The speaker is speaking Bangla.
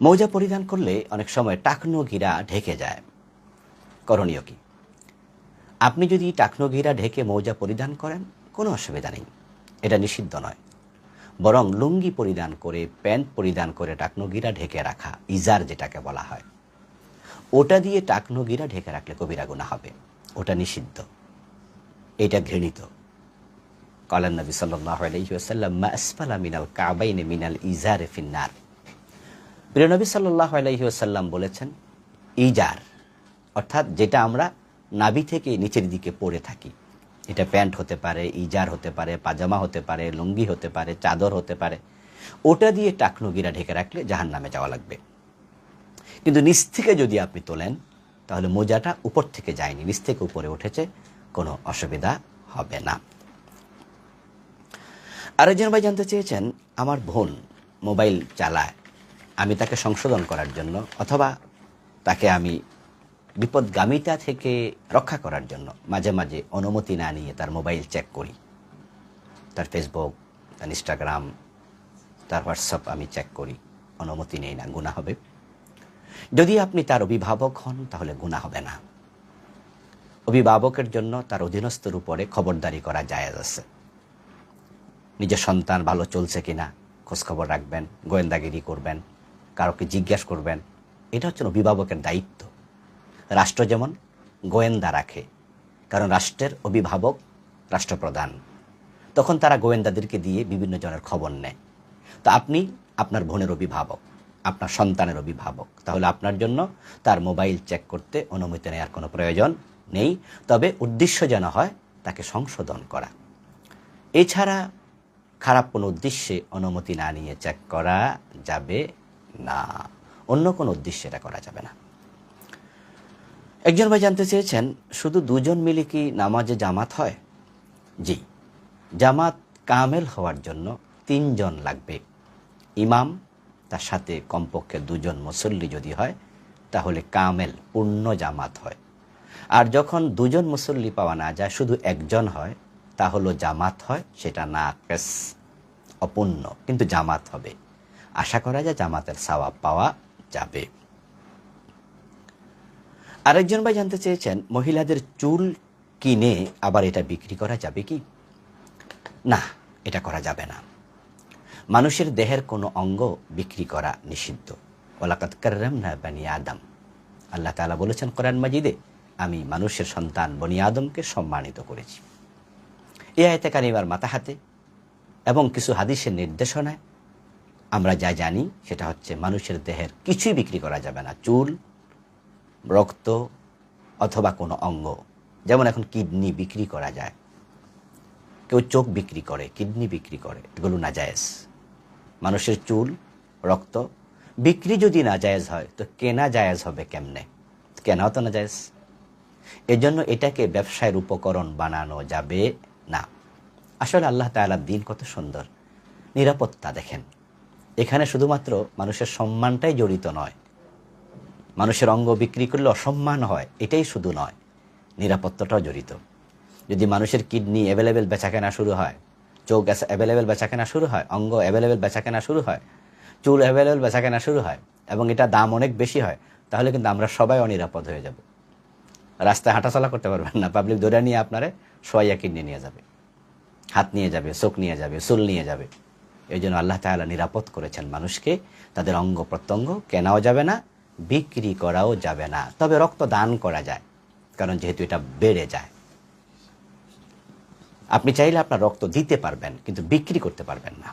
মৌজা পরিধান করলে অনেক সময় টাকনো গিরা ঢেকে যায়। করণীয় কি? আপনি যদি টাকনো গিরা ঢেকে মৌজা পরিধান করেন, কোনো অসুবিধা নেই। এটা নিষিদ্ধ নয়। বরং লুঙ্গি পরিধান করে, প্যান্ট পরিধান করে টাকনো গিরা ঢেকে রাখা, ইজার যেটাকে বলা হয়। ওটা দিয়ে টাকনো গিরা ঢেকে রাখলে কবিরা গুণা হবে। ওটা নিষিদ্ধ। এটা ঘৃণিত। কালান নবী সাল্লাহ আলহিউসাল্লাম মা আসফালা মিনাল কাবাইনে মিনাল ইজারে ফিন্নার প্রিয় নবী সাল্লাহ আলহিউসাল্লাম বলেছেন, ইজার অর্থাৎ যেটা আমরা নাভি থেকে নিচের দিকে পড়ে থাকি। এটা প্যান্ট হতে পারে, ইজার হতে পারে, পাজামা হতে পারে, লুঙ্গি হতে পারে, চাদর হতে পারে। ওটা দিয়ে টাকনুগিরা ঢেকে রাখলে জাহান নামে যাওয়া লাগবে। কিন্তু নিচ থেকে যদি আপনি তোলেন, তাহলে মোজাটা উপর থেকে যায়নি, নিচ থেকে উপরে উঠেছে, কোনো অসুবিধা হবে না। আরেকজন ভাই জানতে চেয়েছেন, আমার বোন মোবাইল চালায় আমি তাকে সংশোধন করার জন্য অথবা তাকে আমি বিপদগামিতা থেকে রক্ষা করার জন্য মাঝে মাঝে অনুমতি না নিয়ে তার মোবাইল চেক করি। তার ফেসবুক, তার ইনস্টাগ্রাম, তার হোয়াটসঅ্যাপ আমি চেক করি। অনুমতি নেই না গুণা হবে। যদি আপনি তার অভিভাবক হন, তাহলে গুণা হবে না। অভিভাবকের জন্য তার অধীনস্থর উপরে খবরদারি করা জায়েজ আছে। নিজের সন্তান ভালো চলছে কিনা, খোঁজখবর রাখবেন, গোয়েন্দাগিরি করবেন কারোকে জিজ্ঞেস করবেন, এটা হচ্ছে অভিভাবকের দায়িত্ব। রাষ্ট্র যেমন গোয়েন্দা রাখে, কারণ রাষ্ট্রের অভিভাবক রাষ্ট্রপ্রধান। তখন তারা গোয়েন্দাদেরকে দিয়ে বিভিন্ন জনের খবর নেয়। তো আপনি আপনার বোনের অভিভাবক, আপনার সন্তানের অভিভাবক, তাহলে আপনার জন্য তার মোবাইল চেক করতে অনুমতি নেওয়ার কোনো প্রয়োজন নেই। তবে উদ্দেশ্য যেন হয় তাকে সংশোধন করা। এছাড়া খারাপ কোনো উদ্দেশ্যে অনুমতি না নিয়ে চেক করা যাবে না, অন্য কোনো উদ্দেশ্যে এটা করা যাবে না। একজন ভাই জানতে চেয়েছেন, শুধু দুজন মিলে কি নামাজে জামাত হয়? জি, জামাত কামেল হওয়ার জন্য তিনজন লাগবে। ইমাম, তার সাথে কমপক্ষে দুজন মুসল্লি যদি হয়, তাহলে কামেল পূর্ণ জামাত হয়। আর যখন দুজন মুসল্লি পাওয়া না যায়, শুধু একজন হয় তা হলো জামাত হয়, সেটা না কেস অপূর্ণ, কিন্তু জামাত হবে। আশা করা যায় জামাতের সাওয়াব পাওয়া যাবে। আরেকজন ভাই জানতে চেয়েছেন, মহিলাদের চুল কিনে আবার এটা বিক্রি করা যাবে কি? না, এটা করা যাবে না। মানুষের দেহের কোনো অঙ্গ বিক্রি করা নিষিদ্ধ। ওলাকাত না বানি আদম। আল্লাহ তালা বলেছেন, কোরআন মাজিদে আমি মানুষের সন্তান বনি আদমকে সম্মানিত করেছি। এ আয়তে কানিবার মাথা হাতে এবং কিছু হাদিসের নির্দেশনায় আমরা যা জানি, সেটা হচ্ছে মানুষের দেহের কিছুই বিক্রি করা যাবে না। চুল, রক্ত অথবা কোনো অঙ্গ। যেমন এখন কিডনি বিক্রি করা যায়। কেউ চোখ বিক্রি করে, কিডনি বিক্রি করে, এগুলো না জায়েজ মানুষের চুল, রক্ত বিক্রি যদি না জায়েজ হয়, তো কেনা জায়েজ হবে কেমনে? কেনাও তো না জায়েজ এজন্য এটাকে ব্যবসায়ের উপকরণ বানানো যাবে না। আসলে আল্লাহ তালার দিন কত সুন্দর। নিরাপত্তা দেখেন। এখানে শুধুমাত্র মানুষের সম্মানটাই জড়িত নয়। মানুষের অঙ্গ বিক্রি করলে অসম্মান হয়, এটাই শুধু নয়, নিরাপত্তাটাও জড়িত। যদি মানুষের কিডনি অ্যাভেলেবেল বেচাকেনা শুরু হয়, চোখ অ্যাভেলেবেল বেচাকেনা শুরু হয়, অঙ্গ অ্যাভেলেবেল বেচাকেনা শুরু হয়, চুল অ্যাভেলেবেল বেচাকেনা শুরু হয়, এবং এটা দাম অনেক বেশি হয়, তাহলে কিন্তু আমরা সবাই অনিরাপদ হয়ে যাব। রাস্তায় হাঁটাচলা করতে পারবেন না পাবলিক ধরে নিয়ে আপনারে সোয়াইয়া কিডনি নিয়ে যাবে। হাত নিয়ে যাবে, চোখ নিয়ে যাবে, চুল নিয়ে যাবে। এই জন্য আল্লাহ তালা নিরাপদ করেছেন মানুষকে। তাদের অঙ্গ প্রত্যঙ্গ কেনাও যাবে না, বিক্রি করাও যাবে না। তবে রক্ত দান করা যায়, কারণ যেহেতু এটা বেড়ে যায়। আপনি চাইলে আপনার রক্ত দিতে পারবেন, কিন্তু বিক্রি করতে পারবেন না।